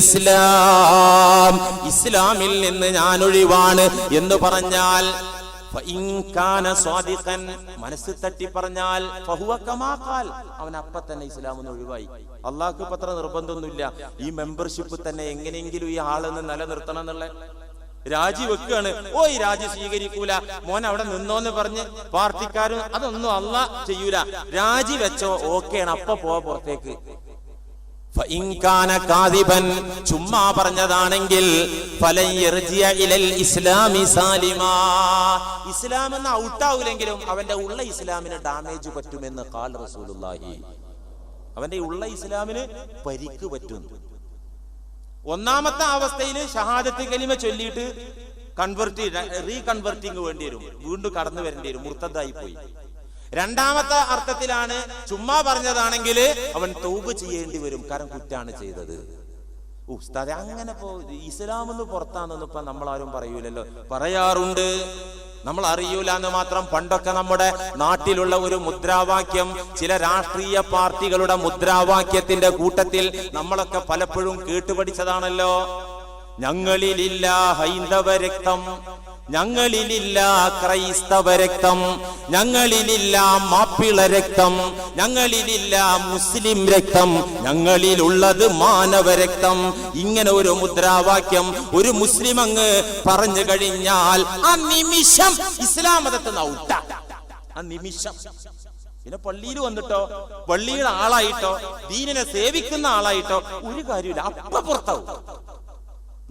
ഇസ്ലാം. ഇസ്ലാമിൽ നിന്ന് ഞാൻ ഒഴിവാണ് എന്ന് പറഞ്ഞാൽ മനസ്സ് തട്ടി പറഞ്ഞാൽ അവൻ അപ്പ തന്നെ ഇസ്ലാമിൽ നിന്ന് ഒഴിവായി. അള്ളാഹ്ക്ക് പത്ര നിർബന്ധമൊന്നുമില്ല. ഈ മെമ്പർഷിപ്പ് തന്നെ എങ്ങനെയെങ്കിലും ഈ ആളൊന്ന് നിലനിർത്തണം എന്നുള്ള രാജി വെക്കുകയാണ് ഓ ഈ രാജി സ്വീകരിക്കൂല. മോൻ അവിടെ നിന്നോന്ന് പറഞ്ഞ് പാർട്ടിക്കാരും അതൊന്നും അല്ല ചെയ്യൂല. രാജി വെച്ചോ ഓക്കെയാണ് അപ്പൊ പോവാ പുറത്തേക്ക്. ചുമ്മാ പറഞ്ഞതാണെങ്കിൽ ഇസ്ലാമി ഔട്ടാവൂലെങ്കിലും അവന്റെ ഉള്ള ഇസ്ലാമിന് ഡാമേജ് പറ്റുമെന്ന് ഖാൽ റസൂലുള്ളാഹി. അവന്റെ ഉള്ള ഇസ്ലാമിന് പരിക്ക് പറ്റും. ഒന്നാമത്തെ അവസ്ഥയിൽ ഷഹാദത്ത് കലിമ ചൊല്ലിയിട്ട് കൺവെർട്ട് റീകൺവെർട്ടിങ് വേണ്ടി വരും. വീണ്ടും കടന്നു വരേണ്ടി വരും. മുർത്തതായി പോയി. രണ്ടാമത്തെ അർത്ഥത്തിലാണ് ചുമ്മാ പറഞ്ഞതാണെങ്കിൽ അവൻ തൗബ് ചെയ്യേണ്ടി വരും. കാരണം കുറ്റാണ് ചെയ്തത്. ഉസ്താദെ അങ്ങനെ പോ ഇസ്ലാമെന്ന് പുറത്താണെന്ന് ഇപ്പൊ നമ്മളാരും പറയൂലല്ലോ. പറയാറുണ്ട്. നമ്മൾ അറിയൂല എന്ന് മാത്രം പണ്ടൊക്കെ നമ്മുടെ നാട്ടിലുള്ള ഒരു മുദ്രാവാക്യം ചില രാഷ്ട്രീയ പാർട്ടികളുടെ മുദ്രാവാക്യത്തിന്റെ കൂട്ടത്തിൽ നമ്മളൊക്കെ പലപ്പോഴും കേട്ടുപഠിച്ചതാണല്ലോ. ഞങ്ങളിലില്ല ഹൈന്ദവ രക്തം. ഞങ്ങളിലില്ല ക്രൈസ്തവ രക്തം ഞങ്ങളിലില്ല മാപ്പിള രക്തം ഞങ്ങളിലില്ല മുസ്ലിം രക്തം ഞങ്ങളിലുള്ളത് മാനവ രക്തം. ഇങ്ങനെ ഒരു മുദ്രാവാക്യം ഒരു മുസ്ലിം അങ്ങ് പറഞ്ഞു കഴിഞ്ഞാൽ ആ നിമിഷം ഇസ്ലാം മതത്തിൽ ഔട്ട ആ നിമിഷം. പിന്നെ പള്ളിയിൽ വന്നിട്ടോ പള്ളിയുടെ ആളായിട്ടോ ദീനിനെ സേവിക്കുന്ന ആളായിട്ടോ ഒരു കാര്യമില്ല. അപ്പൊ പുറത്താവും.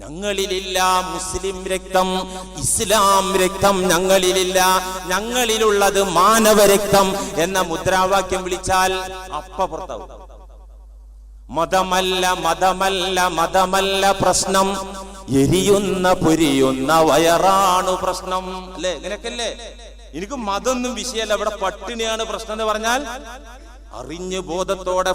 ഞങ്ങളിലില്ല മുസ്ലിം രക്തം ഇസ്ലാം രക്തം ഞങ്ങളിലില്ല. ഞങ്ങളിലുള്ളത് മാനവ രക്തം എന്ന മുദ്രാവാക്യം വിളിച്ചാൽ അപ്പ പുറത്താവും. മതമല്ല മതമല്ല മതമല്ല പ്രശ്നം. എരിയുന്ന പൊരിയുന്ന വയറാണു പ്രശ്നം. അല്ലേ? നിനക്കല്ലേ എനിക്ക് മതമൊന്നും വിഷയമല്ല. ഇവിടെ പട്ടിണിയാണ് പ്രശ്നം എന്ന് പറഞ്ഞാൽ അറിഞ്ഞു ബോധത്തോടെ.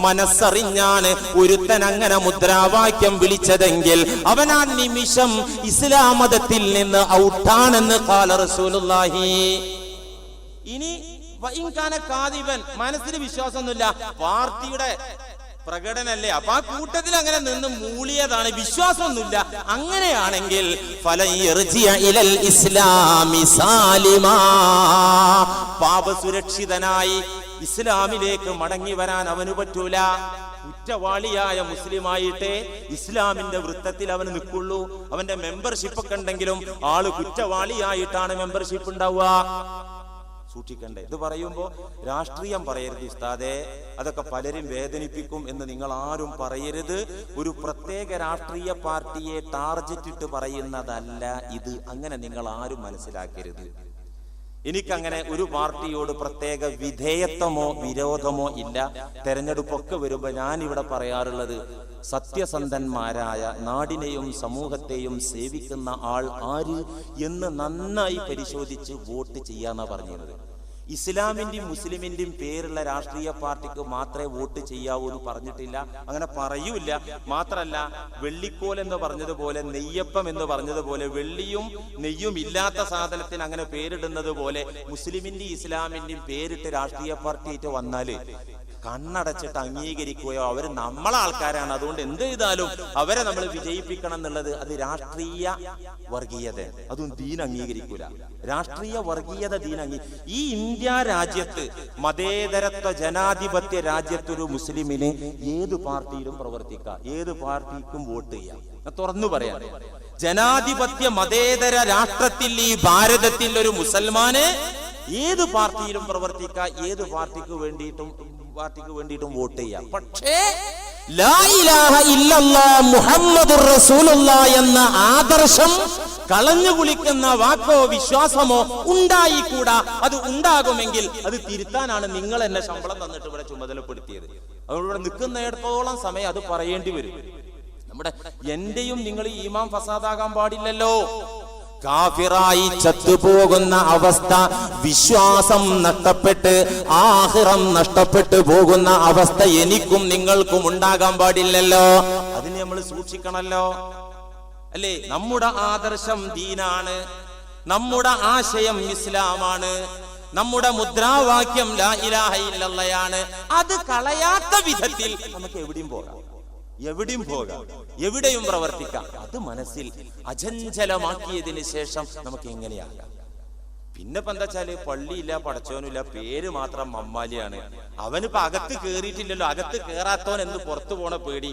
മനസ്സറിഞ്ഞാണ് ഒരുത്തൻ അങ്ങനെ മുദ്രാവാക്യം വിളിച്ചതെങ്കിൽ അവൻ ആ നിമിഷം ഇസ്ലാം മതത്തിൽ നിന്ന് ഔട്ടാണെന്ന് കാല റസൂലുള്ളാഹി ഇനി കാതിവൻ മനസ്സിന് വിശ്വാസമൊന്നുമില്ല പാർട്ടിയുടെ പ്രകടനല്ലേ? അപ്പൊ ആ കൂട്ടത്തിൽ അങ്ങനെ നിന്ന് മൂളിയതാണ്. വിശ്വാസമൊന്നുമില്ല. അങ്ങനെയാണെങ്കിൽ പാപസുരക്ഷിതനായി ഇസ്ലാമിലേക്ക് മടങ്ങി വരാൻ അവന് പറ്റൂല. കുറ്റവാളിയായ മുസ്ലിമായിട്ടേ ഇസ്ലാമിന്റെ വൃത്തത്തിൽ അവന് നിൽക്കുള്ളൂ. അവന്റെ മെമ്പർഷിപ്പ് ഒക്കെ ഉണ്ടെങ്കിലും ആൾ കുറ്റവാളിയായിട്ടാണ് മെമ്പർഷിപ്പ് ഉണ്ടാവുക. സൂക്ഷിക്കണ്ടേ? ഇത് പറയുമ്പോൾ രാഷ്ട്രീയം പറയരുത് ഉസ്താദേ. അതൊക്കെ പലരും വേദനിപ്പിക്കും എന്ന് നിങ്ങൾ ആരും പറയരുത്. ഒരു പ്രത്യേക രാഷ്ട്രീയ പാർട്ടിയെ ടാർജറ്റ് ഇട്ട് പറയുന്നതല്ല ഇത്. അങ്ങനെ നിങ്ങൾ ആരും മനസ്സിലാക്കരുത്. എനിക്കങ്ങനെ ഒരു പാർട്ടിയോട് പ്രത്യേക വിധേയത്വമോ വിരോധമോ ഇല്ല. തെരഞ്ഞെടുപ്പൊക്കെ വരുമ്പോൾ ഞാൻ ഇവിടെ പറയാറുള്ളത് സത്യസന്ധന്മാരായ നാടിനെയും സമൂഹത്തെയും സേവിക്കുന്ന ആൾ ആര് എന്ന് നന്നായി പരിശോധിച്ച് വോട്ട് ചെയ്യാന്നാ പറഞ്ഞിരുന്നത്. ഇസ്ലാമിന്റെയും മുസ്ലിമിന്റെയും പേരുള്ള രാഷ്ട്രീയ പാർട്ടിക്ക് മാത്രമേ വോട്ട് ചെയ്യാവൂ എന്ന് പറഞ്ഞിട്ടില്ല. അങ്ങനെ പറയൂല മാത്രല്ല വെള്ളിക്കോൽ എന്ന് പറഞ്ഞതുപോലെ നെയ്യപ്പം എന്ന് പറഞ്ഞതുപോലെ വെള്ളിയും നെയ്യും ഇല്ലാത്ത സാധനത്തിന് അങ്ങനെ പേരിടുന്നത് പോലെ മുസ്ലിമിന്റെയും ഇസ്ലാമിന്റെയും പേരിട്ട് രാഷ്ട്രീയ പാർട്ടിയായിട്ട് വന്നാൽ കണ്ണടച്ചിട്ട് അംഗീകരിക്കുകയോ അവർ നമ്മളെ ആൾക്കാരാണ്. അതുകൊണ്ട് എന്ത് ചെയ്താലും അവരെ നമ്മൾ വിജയിപ്പിക്കണം എന്നുള്ളത് അത് രാഷ്ട്രീയ വർഗീയത. അതും ദീൻ അംഗീകരിക്കൂല. രാഷ്ട്രീയ വർഗീയത ദീൻ അംഗീ ഈ ഇന്ത്യ രാജ്യത്ത് മതേതരത്വ ജനാധിപത്യ രാജ്യത്തൊരു മുസ്ലിമിന് ഏത് പാർട്ടിയിലും പ്രവർത്തിക്കാം? ഏത് പാർട്ടിക്കും വോട്ട് ചെയ്യാം? തുറന്നു പറയാം. ജനാധിപത്യ മതേതര രാഷ്ട്രത്തിൽ ഈ ഭാരതത്തിൽ ഒരു മുസൽമാന് ഏത് പാർട്ടിയിലും പ്രവർത്തിക്കാം? ഏത് പാർട്ടിക്ക് വേണ്ടിയിട്ടും പാർട്ടിക്ക് വേണ്ടിയിട്ടും വോട്ട് ചെയ്യാം. പക്ഷേ റസൂലുള്ളാ എന്ന ആദർശം കളഞ്ഞു കുളിക്കുന്ന വാക്കോ വിശ്വാസമോ ഉണ്ടായിക്കൂടാ. അത് ഉണ്ടാകുമെങ്കിൽ അത് തിരുത്താനാണ് നിങ്ങൾ എന്നെ ശമ്പളം തന്നിട്ട് ഇവിടെ ചുമതലപ്പെടുത്തിയത്. അതുകൊണ്ട് ഇവിടെ നിൽക്കുന്നിടത്തോളം സമയം അത് പറയേണ്ടി വരും. നമ്മുടെ എന്റെയും നിങ്ങൾ ഈമാം ഫസാദാകാൻ പാടില്ലല്ലോ. കാഫിറായി ചത്തുപോകുന്ന അവസ്ഥ വിശ്വാസം നഷ്ടപ്പെട്ട് ആഹിറം നഷ്ടപ്പെട്ടു പോകുന്ന അവസ്ഥ എനിക്കും നിങ്ങൾക്കും ഉണ്ടാകാൻ പാടില്ലല്ലോ. അതിന് നമ്മൾ സൂക്ഷിക്കണല്ലോ. അല്ലേ? നമ്മുടെ ആദർശം ദീനാണ്. നമ്മുടെ ആശയം ഇസ്ലാമാണ്. നമ്മുടെ മുദ്രാവാക്യം ലാ ഇലാഹ ഇല്ലല്ലയാണ്. അത് കളയാത്ത വിധത്തിൽ നമുക്ക് എവിടെയും പോകാം. എവിടെയും പോകാം എവിടെയും പ്രവർത്തിക്കാം. അത് മനസ്സിൽ അചഞ്ചലമാക്കിയതിന് ശേഷം നമുക്ക് എങ്ങനെയാകാം? പിന്നെ ഇപ്പൊ എന്താ വെച്ചാൽ പള്ളിയില്ല പടച്ചോനുമില്ല പേര് മാത്രം മമ്മാലിയാണ്. അവനിപ്പോ അകത്ത് കേറിയിട്ടില്ലല്ലോ അകത്ത് കേറാത്തവൻ എന്ന് പുറത്തു പോണ പേടി?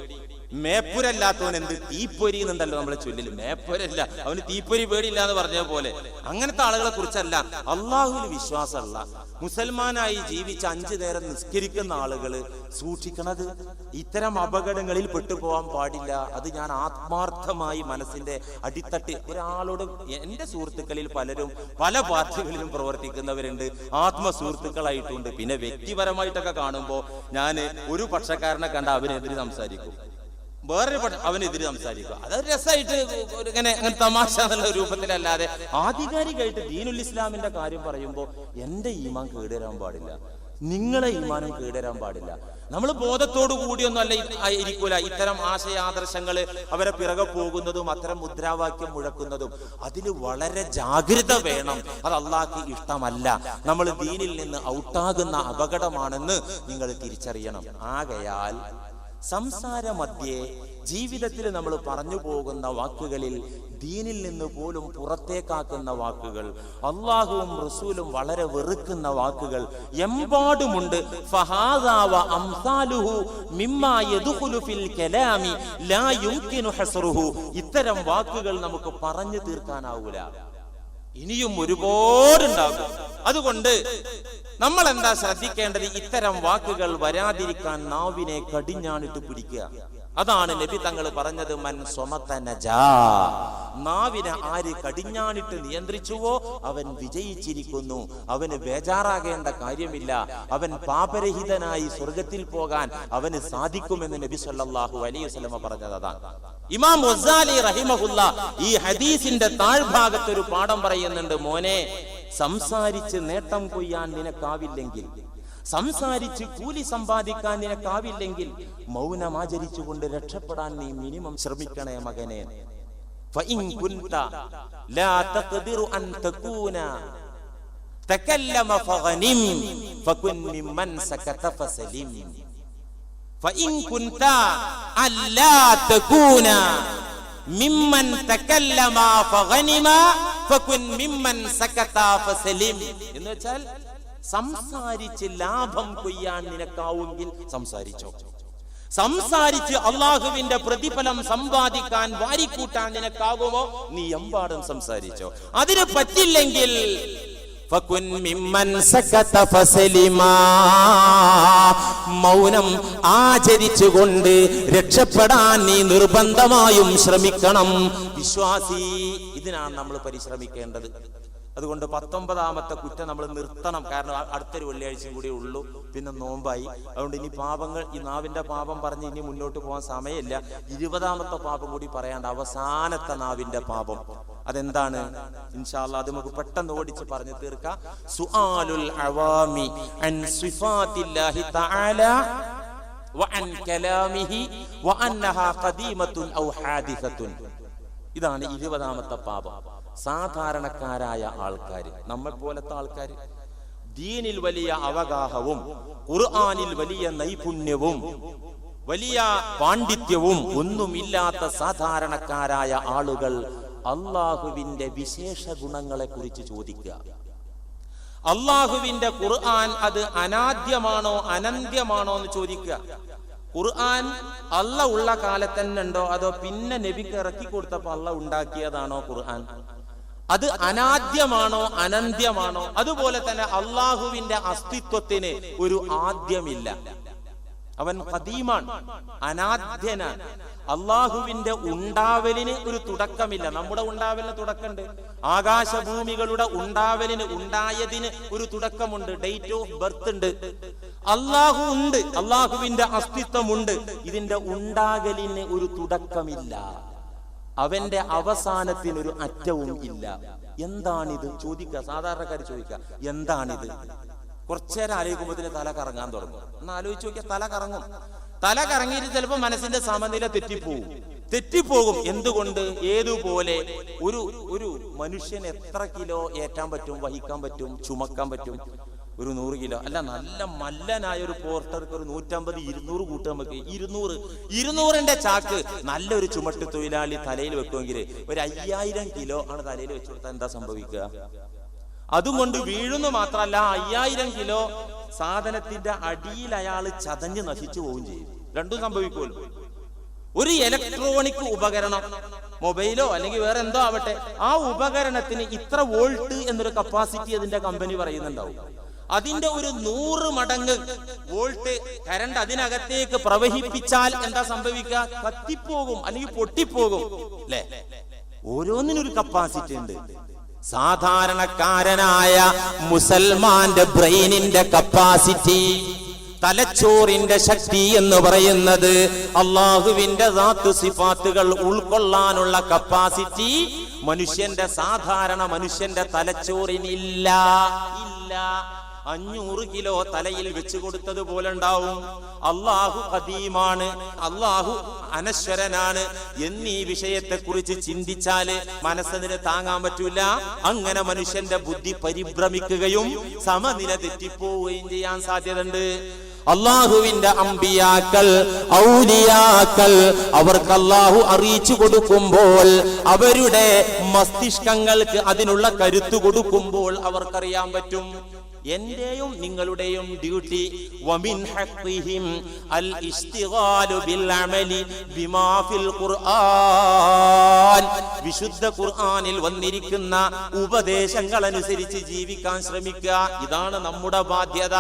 മേപ്പുരല്ലാത്തവൻ എന്ത് തീപ്പൊരി എന്നുണ്ടല്ലോ നമ്മളെ ചൊല്ലിൽ. മേപ്പുരല്ല. അവന് തീപ്പൊരി പേടിയില്ല എന്ന് പറഞ്ഞ പോലെ. അങ്ങനത്തെ ആളുകളെ കുറിച്ചല്ല. അള്ളാഹുവിന് വിശ്വാസമല്ല. മുസൽമാനായി ജീവിച്ച അഞ്ചു നേരം നിസ്കരിക്കുന്ന ആളുകൾ സൂക്ഷിക്കണത് ഇത്തരം അപകടങ്ങളിൽ പെട്ടുപോകാൻ പാടില്ല. അത് ഞാൻ ആത്മാർത്ഥമായി മനസ്സിന്റെ അടിത്തട്ട് ഒരാളോട് എന്റെ സുഹൃത്തുക്കളിൽ പലരും പല പാർട്ടികളിലും പ്രവർത്തിക്കുന്നവരുണ്ട്. ആത്മ സുഹൃത്തുക്കളായിട്ടുണ്ട് പിന്നെ വ്യക്തിപരമായിട്ടൊക്കെ കാണുമ്പോൾ ഞാൻ ഒരു പക്ഷക്കാരനെ കണ്ട അവനെതിരെ സംസാരിക്കും. വേറൊരു അവനെതിരെ സംസാരിക്കുക. അതൊരു രസമായിട്ട് ഇങ്ങനെ അങ്ങനെ തമാശ എന്നുള്ള രൂപത്തിലല്ലാതെ ആധികാരികമായിട്ട് ദീനുൽ ഇസ്ലാമിന്റെ കാര്യം പറയുമ്പോൾ എന്റെ ഈമാൻ കേടുവരാൻ പാടില്ല. നിങ്ങളെ ഈമാനും കേടുവരാൻ പാടില്ല. നമ്മൾ ബോധത്തോടു കൂടിയൊന്നും അല്ല ഇരിക്കൂല. ഇത്തരം ആശയാദർശങ്ങൾ അവരെ പിറകെ പോകുന്നതും അത്തരം മുദ്രാവാക്യം മുഴക്കുന്നതും അതിൽ വളരെ ജാഗ്രത വേണം. അത് അള്ളാഹ്ക്ക് ഇഷ്ടമല്ല. നമ്മൾ ദീനിൽ നിന്ന് ഔട്ടാകുന്ന അപകടമാണെന്ന് നിങ്ങൾ തിരിച്ചറിയണം. ആകയാൽ സംസാര മധ്യേ ജീവിതത്തിൽ നമ്മൾ പറഞ്ഞു പോകുന്ന വാക്കുകളിൽ ദീനിൽ നിന്ന് പോലും പുറത്തേക്കാക്കുന്ന വാക്കുകൾ അള്ളാഹുവും റസൂലും വളരെ വെറുക്കുന്ന വാക്കുകൾ എമ്പാടുമുണ്ട്. ഇത്തരം വാക്കുകൾ നമുക്ക് പറഞ്ഞു തീർക്കാനാവൂല. ഇനിയും ഒരുപാടുണ്ടാകും. അതുകൊണ്ട് നമ്മൾ എന്താ ശ്രദ്ധിക്കേണ്ടത്? ഇത്തരം വാക്കുകൾ വരാതിരിക്കാൻ നാവിനെ കടിഞ്ഞാണിട്ട് പിടിക്കുക. അതാണ് നബി തങ്ങൾ പറഞ്ഞത് മൻ നാവിനെ ആര് കടിഞ്ഞാണിട്ട് നിയന്ത്രിച്ചുവോ അവൻ വിജയിച്ചിരിക്കുന്നു. അവന് ബേജാറാകേണ്ട കാര്യമില്ല. അവൻ പാപരഹിതനായി സ്വർഗത്തിൽ പോകാൻ അവന് സാധിക്കുമെന്ന് നബി സല്ലാഹു അലൈഹി വസല്ലമ പറഞ്ഞത് അതാണ്. ഇമാം വസാലി റഹിമഹുല്ല ഈ ഹദീസിന്റെ താഴ്ഭാഗത്ത് ഒരു പാഠം പറയുന്നുണ്ട് മോനെ സംസാരിച്ച് നേട്ടം കൊയ്യാൻ നിനക്കാവില്ലെങ്കിൽ സംസാരിച്ച് കൂലി സമ്പാദിക്കാൻ നിനക്കാവില്ലെങ്കിൽ മൗനമാചരിച്ചുകൊണ്ട് രക്ഷപ്പെടാൻ നീ മിനിമം ശ്രമിക്കണേ മകനെ. മിമ്മൻ എന്ന് വെച്ചാൽ സംസാരിച്ച് ലാഭം കൊയ്യാൻ നിനക്കാവുമെങ്കിൽ സംസാരിച്ചോ. സംസാരിച്ച് അള്ളാഹുവിന്റെ പ്രതിഫലം സമ്പാദിക്കാൻ വാരിക്കൂട്ടാൻ നിനക്കാവുമോ? നീ എമ്പാടും സംസാരിച്ചോ. അതിന് പറ്റില്ലെങ്കിൽ. മൗനം ആചരിച്ചുകൊണ്ട് രക്ഷപ്പെടാൻ നീ നിർബന്ധമായും ശ്രമിക്കണം. വിശ്വാസി ഇതിനാണ് നമ്മൾ പരിശ്രമിക്കേണ്ടത്. അതുകൊണ്ട് പത്തൊമ്പതാമത്തെ കുറ്റം നമ്മൾ നിർത്തണം. കാരണം അടുത്തൊരു വെള്ളിയാഴ്ചയും കൂടി ഉള്ളൂ. പിന്നെ നോമ്പായി. അതുകൊണ്ട് ഇനി പാപങ്ങൾ ഈ നാവിന്റെ പാപം പറഞ്ഞ് ഇനി മുന്നോട്ട് പോകാൻ സമയമില്ല. ഇരുപതാമത്തെ പാപം കൂടി പറയാണ്ട് അവസാനത്തെ നാവിന്റെ പാപം. അതെന്താണ്? ഇൻഷാല്ല അത് നമുക്ക് പെട്ടെന്ന് ഓടിച്ച് പറഞ്ഞു തീർക്കാം. സുആലുൽ അവാമി അൻ തആല കലാമിഹി ഔ ഇതാണ് ഇരുപതാമത്തെ പാപം. സാധാരണക്കാരായ ആൾക്കാർ നമ്മൾ പോലത്തെ ആൾക്കാർ ദീനിൽ വലിയ അവഗാഹവും ഖുർആാനിൽ വലിയ നൈപുണ്യവും വലിയ പാണ്ഡിത്യവും ഒന്നുമില്ലാത്ത സാധാരണക്കാരായ ആളുകൾ അള്ളാഹുവിന്റെ വിശേഷ ഗുണങ്ങളെ കുറിച്ച് ചോദിക്കുക. അള്ളാഹുവിന്റെ ഖുർആൻ അത് അനാദ്യമാണോ അനന്ത്യമാണോ എന്ന് ചോദിക്കുക. ഖുർആൻ അള്ള ഉള്ള കാലത്ത് തന്നെ ഉണ്ടോ അതോ പിന്നെ നബിക്ക് ഇറക്കി കൊടുത്തപ്പോ അള്ള ഉണ്ടാക്കിയതാണോ ഖുർആൻ? അത് അനാദ്യമാണോ അനന്ത്യമാണോ? അതുപോലെ തന്നെ അള്ളാഹുവിന്റെ അസ്തിത്വത്തിന് ഒരു ആദ്യമില്ല. അവൻ കദീമാണ് അനാദ്യനാണ്. അള്ളാഹുവിന്റെ ഉണ്ടാവലിന് ഒരു തുടക്കമില്ല. നമ്മുടെ ഉണ്ടാവലിന് തുടക്കമുണ്ട്. ആകാശഭൂമികളുടെ ഉണ്ടാവലിന് ഉണ്ടായതിന് ഒരു തുടക്കമുണ്ട്. ഡേറ്റ് ഓഫ് ബർത്ത് ഉണ്ട്. അള്ളാഹു ഉണ്ട്. അള്ളാഹുവിന്റെ അസ്തിത്വമുണ്ട്. ഇതിന്റെ ഉണ്ടാകലിന് ഒരു തുടക്കമില്ല. അവന്റെ അവസാനത്തിന് ഒരു അറ്റവും ഇല്ല. എന്താണിത്? ചോദിക്കുക. സാധാരണക്കാർ ചോദിക്കുക. എന്താണിത്? കുറച്ചേരം ആലോചിക്കുമ്പോൾ തന്നെ തല കറങ്ങാൻ തുടങ്ങും. ഒന്ന് ആലോചിച്ച് നോക്കിയാൽ തല കറങ്ങും. തല കറങ്ങിയിട്ട് ചിലപ്പോൾ മനസ്സിന്റെ സമനില തെറ്റിപ്പോവും. തെറ്റിപ്പോകും. എന്തുകൊണ്ട്? ഏതുപോലെ? ഒരു ഒരു മനുഷ്യൻ എത്ര കിലോ ഏറ്റാൻ പറ്റും? വഹിക്കാൻ പറ്റും? ചുമക്കാൻ പറ്റും? ഒരു നൂറ് കിലോ. അല്ല നല്ല മല്ലനായ ഒരു പോർട്ടർക്ക് ഒരു നൂറ്റമ്പത് ഇരുന്നൂറ് കൂട്ട് നമുക്ക് ഇരുന്നൂറ്. ഇരുന്നൂറിന്റെ ചാക്ക്. നല്ലൊരു ചുമട്ട് തൊഴിലാളി തലയിൽ വെക്കുമെങ്കിൽ ഒരു അയ്യായിരം കിലോ ആണ് തലയിൽ വെച്ചു കൊടുത്താൽ എന്താ സംഭവിക്കുക? അതുകൊണ്ട് വീഴുന്നു മാത്രമല്ല അയ്യായിരം കിലോ സാധനത്തിന്റെ അടിയിൽ അയാൾ ചതഞ്ഞ് നശിച്ചു പോവുകയും ചെയ്യും. രണ്ടും സംഭവിക്കുമല്ലോ. ഒരു ഇലക്ട്രോണിക് ഉപകരണം മൊബൈലോ അല്ലെങ്കിൽ വേറെ എന്തോ ആവട്ടെ ആ ഉപകരണത്തിന് ഇത്ര വോൾട്ട് എന്നൊരു കപ്പാസിറ്റി അതിന്റെ കമ്പനി പറയുന്നുണ്ടാവും. അതിന്റെ ഒരു നൂറ് മടങ്ങ് വോൾട്ട് കരണ്ട് അതിനകത്തേക്ക് പ്രവഹിപ്പിച്ചാൽ എന്താ സംഭവിക്കുക? കത്തിപ്പോകും അല്ലെങ്കിൽ പൊട്ടിപ്പോകും. അല്ലെ? ഓരോന്നിനൊരു കപ്പാസിറ്റി ഉണ്ട്. സാധാരണക്കാരനായ മുസൽമാന്റെ ബ്രെയിനിന്റെ കപ്പാസിറ്റി തലച്ചോറിന്റെ ശക്തി എന്ന് പറയുന്നത് അള്ളാഹുവിന്റെ ദാത്ത് സിഫാത്തുകൾ ഉൾക്കൊള്ളാനുള്ള കപ്പാസിറ്റി മനുഷ്യന്റെ സാധാരണ മനുഷ്യന്റെ തലച്ചോറിനില്ല. ഇല്ല. അഞ്ഞൂറ് കിലോ തലയിൽ വെച്ചു കൊടുത്തത് പോലെ ഉണ്ടാവും അള്ളാഹു കദീമാണ് അള്ളാഹു അനശ്വരനാണ് എന്നീ വിഷയത്തെ കുറിച്ച് ചിന്തിച്ചാൽ മനസ്സിന് താങ്ങാൻ പറ്റൂല. അങ്ങനെ മനുഷ്യന്റെ ബുദ്ധി പരിഭ്രമിക്കുകയും സമനില തെറ്റിപ്പോവുകയും ചെയ്യാൻ സാധ്യതയുണ്ട്. അള്ളാഹുവിന്റെ അമ്പിയാക്കൾ ഔലിയാക്കൾ അവർക്ക് അള്ളാഹു അറിയിച്ചു കൊടുക്കുമ്പോൾ അവരുടെ മസ്തിഷ്കങ്ങൾക്ക് അതിനുള്ള കരുത്തു കൊടുക്കുമ്പോൾ അവർക്കറിയാൻ പറ്റും. എന്റെയും നിങ്ങളുടെയും ഡ്യൂട്ടി വമിൻ ഹഖിഹിം അൽ ഇസ്തിഗാലു ബിൽ ഖുർആൻ. വിശുദ്ധ ഖുർആനിൽ വന്നിരിക്കുന്ന ഉപദേശങ്ങൾ അനുസരിച്ച് ജീവിക്കാൻ ശ്രമിക്കുക. ഇതാണ് നമ്മുടെ ബാധ്യത.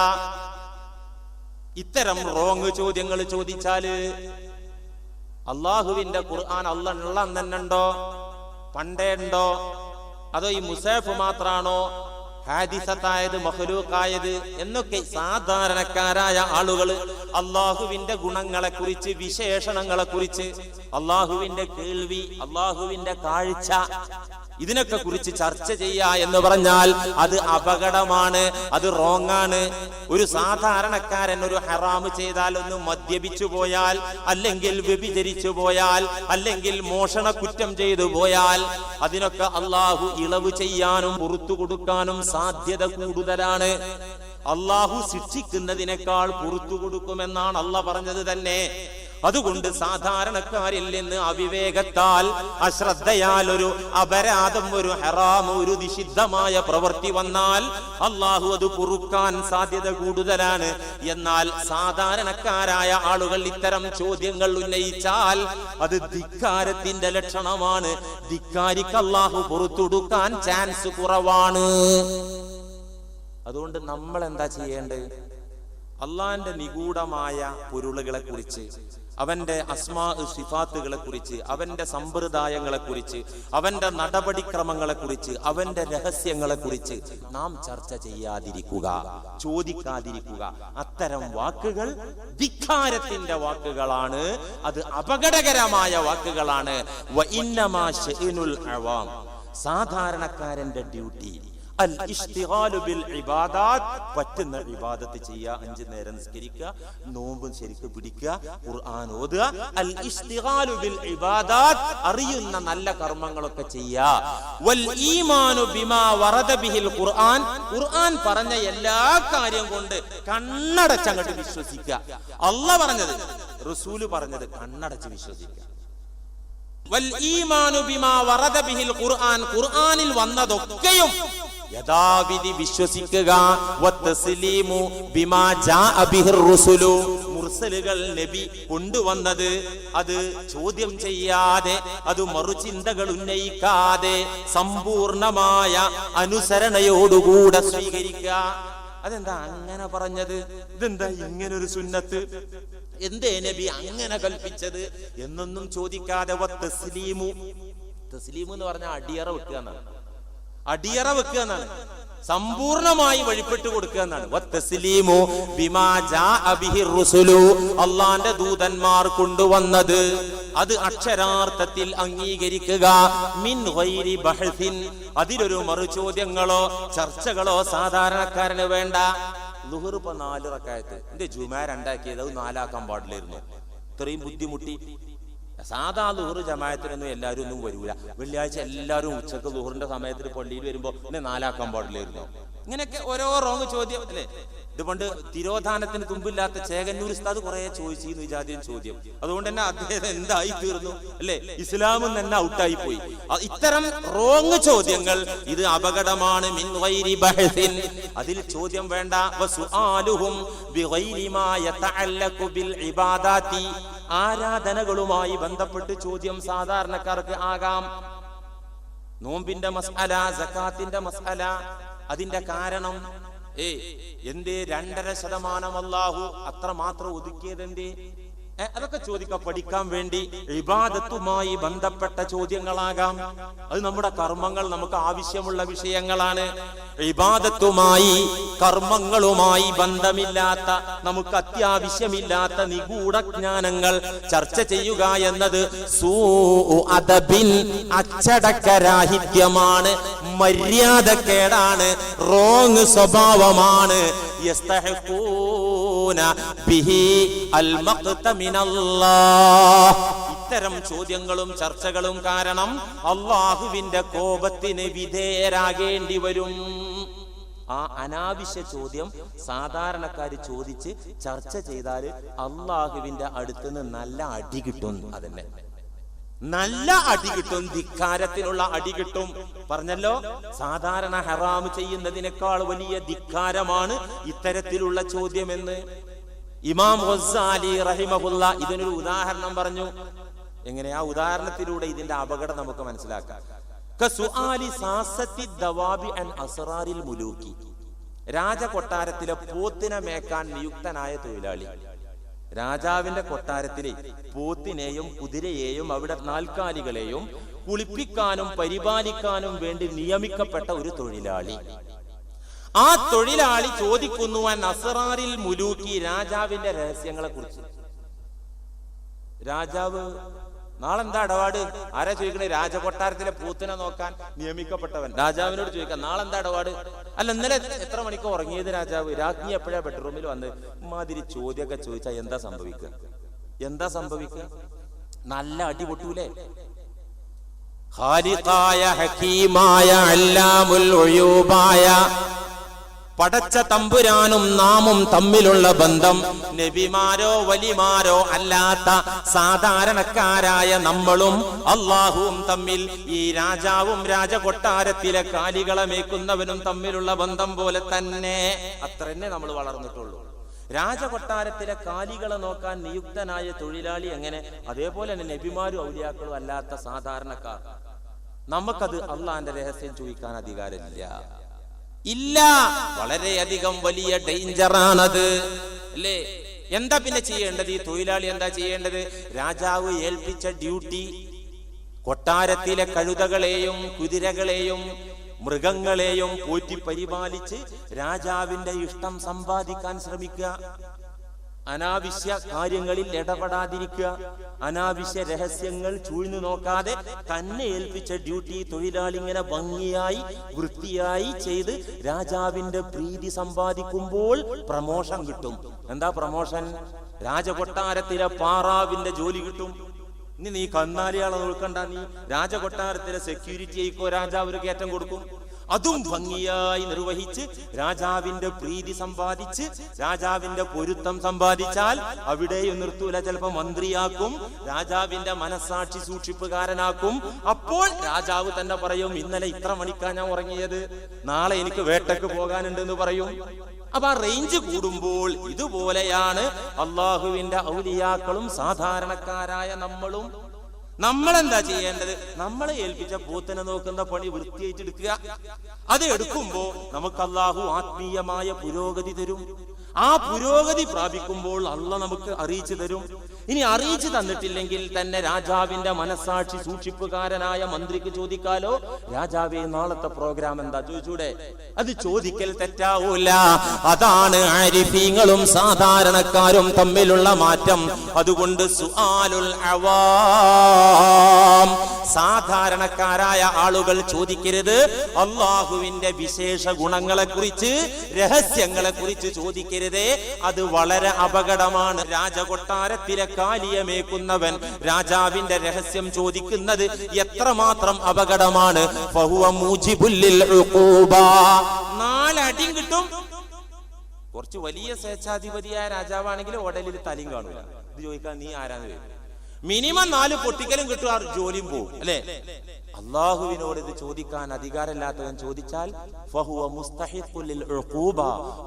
ഇത്തരം റോങ് ചോദ്യങ്ങൾ ചോദിച്ചാൽ അള്ളാഹുവിന്റെ ഖുർആൻ അള്ളാൻ തന്നെ ഉണ്ടോ പണ്ടേ ഉണ്ടോ അതോ ഈ മുസേഫ് മാത്രാണോ? ഹാദിസത്തായത് മഹലൂക്കായത് എന്നൊക്കെ സാധാരണക്കാരായ ആളുകൾ അള്ളാഹുവിന്റെ ഗുണങ്ങളെ കുറിച്ച് വിശേഷണങ്ങളെ കുറിച്ച് അള്ളാഹുവിന്റെ കേൾവി അള്ളാഹുവിന്റെ കാഴ്ച ഇതിനൊക്കെ കുറിച്ച് ചർച്ച ചെയ്യാ എന്ന് പറഞ്ഞാൽ അത് അപകടമാണ് അത് റോങ് ആണ്. ഒരു സാധാരണക്കാരൻ ഒരു ഹറാമ് ചെയ്താൽ ഒന്ന് മദ്യപിച്ചു പോയാൽ അല്ലെങ്കിൽ വ്യഭിചരിച്ചു പോയാൽ അല്ലെങ്കിൽ മോഷണ കുറ്റം ചെയ്തു പോയാൽ അതിനൊക്കെ അള്ളാഹു ഇളവ് ചെയ്യാനും പുറത്തു കൊടുക്കാനും സാധ്യത കൂടുതലാണ്. അള്ളാഹു ശിക്ഷിക്കുന്നതിനേക്കാൾ പുറത്തു കൊടുക്കുമെന്നാണ് അള്ള പറഞ്ഞത് തന്നെ. അതുകൊണ്ട് സാധാരണക്കാരിൽ നിന്ന് അവിവേകത്താൽ അശ്രദ്ധയാൽ ഒരു അപരാധം ഒരു ഹറാം ഒരു നിഷിദ്ധമായ പ്രവൃത്തി വന്നാൽ അള്ളാഹു അത് പൊറുക്കാൻ സാധ്യത കൂടുതലാണ്. എന്നാൽ സാധാരണക്കാരായ ആളുകൾ ഇത്തരം ചോദ്യങ്ങൾ ഉന്നയിച്ചാൽ അത് ധിക്കാരത്തിന്റെ ലക്ഷണമാണ്. ധിക്കാരിക്ക് അള്ളാഹു പുറത്തുടുക്കാൻ ചാൻസ് കുറവാണ്. അതുകൊണ്ട് നമ്മൾ എന്താ ചെയ്യേണ്ടത്? അള്ളാന്റെ നിഗൂഢമായ പൊരുളുകളെ കുറിച്ച് അവന്റെ അസ്മാ സിഫാത്തുകളെ കുറിച്ച് അവന്റെ സമ്പ്രദായങ്ങളെ കുറിച്ച് അവന്റെ നടപടിക്രമങ്ങളെ കുറിച്ച് അവന്റെ രഹസ്യങ്ങളെ കുറിച്ച് നാം ചർച്ച ചെയ്യാതിരിക്കുക ചോദിക്കാതിരിക്കുക. അത്തരം വാക്കുകൾ ധിക്കാരത്തിന്റെ വാക്കുകളാണ്. അത് അപകടകരമായ വാക്കുകളാണ്. സാധാരണക്കാരന്റെ ഡ്യൂട്ടി പറ്റുന്ന ഇബാദത്ത് ചെയ്യുക അഞ്ചു നേരം നിസ്കരിക്കുക നോമ്പും ശരിക്ക് പിടിക്കുക ഖുർആൻ അൽ ബിൽ അറിയുന്ന നല്ല കർമ്മങ്ങളൊക്കെ ചെയ്യുക വൽ ഈമാനു ബിമാ വറദ ബിഹിൽ ഖുർആൻ ഖുർആൻ പറഞ്ഞ എല്ലാ കാര്യം കൊണ്ട് കണ്ണടച്ചങ്ങോട്ട് വിശ്വസിക്കുക. അല്ല പറഞ്ഞത് റസൂൽ പറഞ്ഞത് കണ്ണടച്ച് വിശ്വസിക്കുക. ഖുർആനിൽ വന്നതൊക്കെയും യഥാവിധി വിശ്വസിക്കുക. മുർസലുകൾ നബി കൊണ്ടുവന്നത് അത് ചോദ്യം ചെയ്യാതെ അത് മറുചിന്തകൾ ഉന്നയിക്കാതെ സമ്പൂർണമായ അനുസരണയോടുകൂടെ സ്വീകരിക്കുക. അതെന്താ അങ്ങനെ പറഞ്ഞത്? ഇതെന്താ ഇങ്ങനെ ഒരു സുന്നത്ത്? എന്തേ നബി അങ്ങനെ കൽപ്പിച്ചത്? എന്നൊന്നും ചോദിക്കാതെ തസ്ലീമു തസ്ലീമു എന്ന് പറഞ്ഞാൽ അടിയറ വെക്കുക എന്നാണ്. അടിയറ വെക്കുക എന്നാണ്. സമ്പൂർണമായി വഴിപ്പെട്ടു കൊടുക്കുക എന്നാണ്. അള്ളാന്റെ ദൂതന്മാർ കൊണ്ടുവന്നത്. അത് അക്ഷരാർത്ഥത്തിൽ അംഗീകരിക്കുക. മിൻ അതിലൊരു മറുചോദ്യങ്ങളോ ചർച്ചകളോ സാധാരണക്കാരന് വേണ്ട. ലുഹർ നാല് റക്കായത്ത്. എന്റെ ജുമാ രണ്ടാക്കിയത് അത് നാലാക്കാൻ പാടില്ലായിരുന്നു. ഇത്രയും ബുദ്ധിമുട്ടി. സാധാ ദുഹർ ജമായത്തിനൊന്നും എല്ലാവരും ഒന്നും വരൂല. വെള്ളിയാഴ്ച എല്ലാവരും ഉച്ചയ്ക്ക് ദുഹറിന്റെ സമയത്തിൽ പള്ളിയിൽ വരുമ്പോൾ എന്നെ നാലാക്കാൻ പാടില്ലായിരുന്നു? ഇങ്ങനെയൊക്കെ ഓരോ റോങ് ചോദ്യം അല്ലേ? ഇത് പണ്ട് തിരോധാനത്തിന് തുമ്പില്ലാത്ത ചേകന്നൂർ ഉസ്താദ് കുറെ ചോദിച്ചിരുന്നു വിജാതിയൻ ചോദ്യം. അതുകൊണ്ട് തന്നെ അദ്ദേഹം എന്തായി തീർന്നു അല്ലെ? ഇസ്ലാമും തന്നെ ഔട്ടായി പോയി. ഇത്തരം റോങ് ചോദ്യങ്ങൾ ഇത് അപകടമാണ്. അതിൽ ചോദ്യം വേണ്ട. ആരാധനകളുമായി ബന്ധപ്പെട്ട് ചോദ്യം സാധാരണക്കാർക്ക് ആകാം. നോമ്പിന്റെ മസാല ജക്കാത്തിന്റെ മസ്അല അതിന്റെ കാരണം ഏ എന്തേ രണ്ടര ശതമാനം അല്ലാഹു അത്ര മാത്രം ഒതുക്കിയത് എന്തേ ഏ, അതൊക്കെ ചോദിക്കാം പഠിക്കാൻ വേണ്ടി വിവാദത്തുമായി ബന്ധപ്പെട്ട ചോദ്യങ്ങളാകാം. അത് നമ്മുടെ കർമ്മങ്ങൾ നമുക്ക് ആവശ്യമുള്ള വിഷയങ്ങളാണ്. വിവാദത്തുമായി കർമ്മങ്ങളുമായി ബന്ധമില്ലാത്ത നമുക്ക് അത്യാവശ്യമില്ലാത്ത നിഗൂഢ ജ്ഞാനങ്ങൾ ചർച്ച ചെയ്യുക എന്നത് അതബിൽ അച്ചടക്കരാഹിത്യമാണ്. മര്യാദക്കേടാണ്. റോങ് സ്വഭാവമാണ്. ഇത്തരം ചോദ്യങ്ങളും ചർച്ചകളും കാരണം അള്ളാഹുവിന്റെ കോപത്തിന് വിധേയരാകേണ്ടി വരും. ആ അനാവശ്യ ചോദ്യം സാധാരണക്കാർ ചോദിച്ച് ചർച്ച ചെയ്താൽ അള്ളാഹുവിന്റെ അടുത്തുനിന്ന് നല്ല അടി കിട്ടും അതന്നെ നല്ല അടി കിട്ടും ധിക്കാരത്തിനുള്ള അടി കിട്ടും. പറഞ്ഞല്ലോ? സാധാരണ ഹറാം ചെയ്യുന്നതിനേക്കാൾ വലിയ ധിക്കാരമാണ് ഇത്തരത്തിലുള്ള ചോദ്യമെന്ന്. ഇമാം ഹൊസാലി റഹിമഹുല്ല ഇതിനൊരു ഉദാഹരണം പറഞ്ഞു. എങ്ങനെ? ആ ഉദാഹരണത്തിലൂടെ ഇതിന്റെ അപകടം നമുക്ക് മനസ്സിലാക്കാം. രാജകൊട്ടാരത്തിലെ പോത്തിനെ മേക്കാൻ നിയുക്തനായ തൊഴിലാളി. രാജാവിന്റെ കൊട്ടാരത്തിലെ പോത്തിനെയും കുതിരയെയും അവിടെ നാൽക്കാലികളെയും കുളിപ്പിക്കാനും പരിപാലിക്കാനും വേണ്ടി നിയമിക്കപ്പെട്ട ഒരു തൊഴിലാളി. ആ തൊഴിലാളി ചോദിക്കുന്നു നസറാറിൽ മുലൂക്കി രാജാവിന്റെ രഹസ്യങ്ങളെ കുറിച്ച് രാജാവ് നാളെന്താ ഇടപാട്? ആരാ ചോദിക്കണേ? രാജകൊട്ടാരത്തിലെ പൂത്തിനെ നോക്കാൻ നിയമിക്കപ്പെട്ടവൻ. രാജാവിനോട് ചോദിക്കാം നാളെ എന്താ ഇടപാട്? അല്ല ഇന്നലെ എത്ര മണിക്ക് ഉറങ്ങിയത് രാജാവ്? രാജ്ഞി എപ്പോഴാ ബെഡ്റൂമിൽ വന്ന് മാതിരി ചോദ്യമൊക്കെ ചോദിച്ചാൽ എന്താ സംഭവിക്കുക? എന്താ സംഭവിക്കുക? നല്ല അടി പൊട്ടൂലേ ഖാലിഖായ ഹക്കീമായ അല്ലാമുൽ ഉയൂബായ പടച്ച തമ്പുരാനും നാമും തമ്മിലുള്ള ബന്ധം. നബിമാരോ വലിമാരോ അല്ലാത്ത സാധാരണക്കാരായ നമ്മളും അള്ളാഹുവും തമ്മിൽ ഈ രാജാവും രാജകൊട്ടാരത്തിലെ കാലികളെ മേക്കുന്നവനും തമ്മിലുള്ള ബന്ധം പോലെ തന്നെ അത്ര തന്നെ നമ്മൾ വളർന്നിട്ടുള്ളൂ. രാജകൊട്ടാരത്തിലെ കാലികളെ നോക്കാൻ നിയുക്തനായ തൊഴിലാളി എങ്ങനെ? അതേപോലെ തന്നെ നബിമാരും ഔലിയാക്കളും അല്ലാത്ത സാധാരണക്കാർ. നമുക്കത് അള്ളാന്റെ രഹസ്യം ചോദിക്കാൻ അധികാരമില്ല. ഇല്ല. വളരെയധികം വലിയ ഡേഞ്ചറാണത്. അല്ലേ? എന്താ പിന്നെ ചെയ്യേണ്ടത്? ഈ തൊഴിലാളി എന്താ ചെയ്യേണ്ടത്? രാജാവ് ഏൽപ്പിച്ച ഡ്യൂട്ടി കൊട്ടാരത്തിലെ കഴുതകളെയും കുതിരകളെയും മൃഗങ്ങളെയും പോറ്റി പരിപാലിച്ച് രാജാവിന്റെ ഇഷ്ടം സമ്പാദിക്കാൻ ശ്രമിക്കുക. അനാവശ്യ കാര്യങ്ങളിൽ ഇടപെടാതിരിക്കുക അനാവശ്യ രഹസ്യങ്ങൾ ചൂഴ്ന്നു നോക്കാതെ തന്നെ ഏൽപ്പിച്ച ഡ്യൂട്ടി തൊഴിലാളി ഇങ്ങനെ ഭംഗിയായി വൃത്തിയായി ചെയ്ത് രാജാവിന്റെ പ്രീതി സമ്പാദിക്കുമ്പോൾ പ്രമോഷൻ കിട്ടും. എന്താ പ്രമോഷൻ? രാജകൊട്ടാരത്തിലെ പാറാവിന്റെ ജോലി കിട്ടും. ഇനി നീ കന്നാലിയാളെ നോക്കണ്ട നീ രാജകൊട്ടാരത്തിലെ സെക്യൂരിറ്റി ആയിക്കോ രാജാവ് ഒരു കയറ്റം കൊടുക്കും. അതും ഭംഗിയായി നിർവഹിച്ച് രാജാവിന്റെ പ്രീതി സമ്പാദിച്ച് രാജാവിന്റെ പൊരുത്തം സമ്പാദിച്ചാൽ അവിടെയും നിർത്തൂല ചിലപ്പോ മന്ത്രിയാക്കും രാജാവിന്റെ മനസാക്ഷി സൂക്ഷിപ്പുകാരനാക്കും. അപ്പോൾ രാജാവ് തന്നെ പറയും ഇന്നലെ ഇത്ര മണിക്കാ ഞാൻ ഉറങ്ങിയത്. നാളെ എനിക്ക് വേട്ടക്ക് പോകാനുണ്ട് എന്ന് പറയും. അപ്പൊ ആ റേഞ്ച് കൂടുമ്പോൾ ഇതുപോലെയാണ് അള്ളാഹുവിന്റെ ഔലിയാക്കളും സാധാരണക്കാരായ നമ്മളും നമ്മൾ എന്താ ചെയ്യേണ്ടത്? നമ്മളെ ഏൽപ്പിച്ച പൂത്തനെ നോക്കുന്ന പണി വൃത്തിയായിട്ടെടുക്കുക. അത് എടുക്കുമ്പോൾ നമുക്ക് അള്ളാഹു ആത്മീയമായ പുരോഗതി തരും. ആ പുരോഗതി പ്രാപിക്കുമ്പോൾ അള്ള നമുക്ക് അറിയിച്ചു തരും. ഇനി അറിയിച്ചു തന്നിട്ടില്ലെങ്കിൽ തന്നെ രാജാവിന്റെ മനസാക്ഷി സൂക്ഷിപ്പുകാരനായ മന്ത്രിക്ക് ചോദിക്കാലോ? രാജാവെ നാളത്തെ പ്രോഗ്രാം എന്താ? ചോദിച്ചൂടെ? അത് ചോദിക്കൽ തെറ്റാവൂല. അതാണ് ആരിഫീങ്ങളും സാധാരണക്കാരും തമ്മിലുള്ള മാറ്റം. അതുകൊണ്ട് സുആലുൽ അവാം. സാധാരണക്കാരായ ആളുകൾ ചോദിക്കരുത്. അള്ളാഹുവിന്റെ വിശേഷ ഗുണങ്ങളെ കുറിച്ച് രഹസ്യങ്ങളെ കുറിച്ച് ചോദിക്കരുതേ. അത് വളരെ അപകടമാണ്. രാജകൊട്ടാരത്തിലെ കാലിയമേക്കുന്നവൻ രാജാവിന്റെ രഹസ്യം ചോദിക്കുന്നത് എത്രമാത്രം അപകടമാണ്. നാലടിയും കിട്ടും. കുറച്ച് വലിയ സ്വേച്ഛാധിപതിയായ രാജാവാണെങ്കിൽ ഉടലിൽ തലയും കാണൂല. ഇത് ചോദിക്കാൻ നീ ആരാന്ന് വരും മിനിമം നാല് പൊട്ടിക്കലും കിട്ടും ജോലിയും പോകും അല്ലെ? അള്ളാഹുവിനോട് ഇത് ചോദിക്കാൻ അധികാരമില്ലാത്തവൻ ചോദിച്ചാൽ.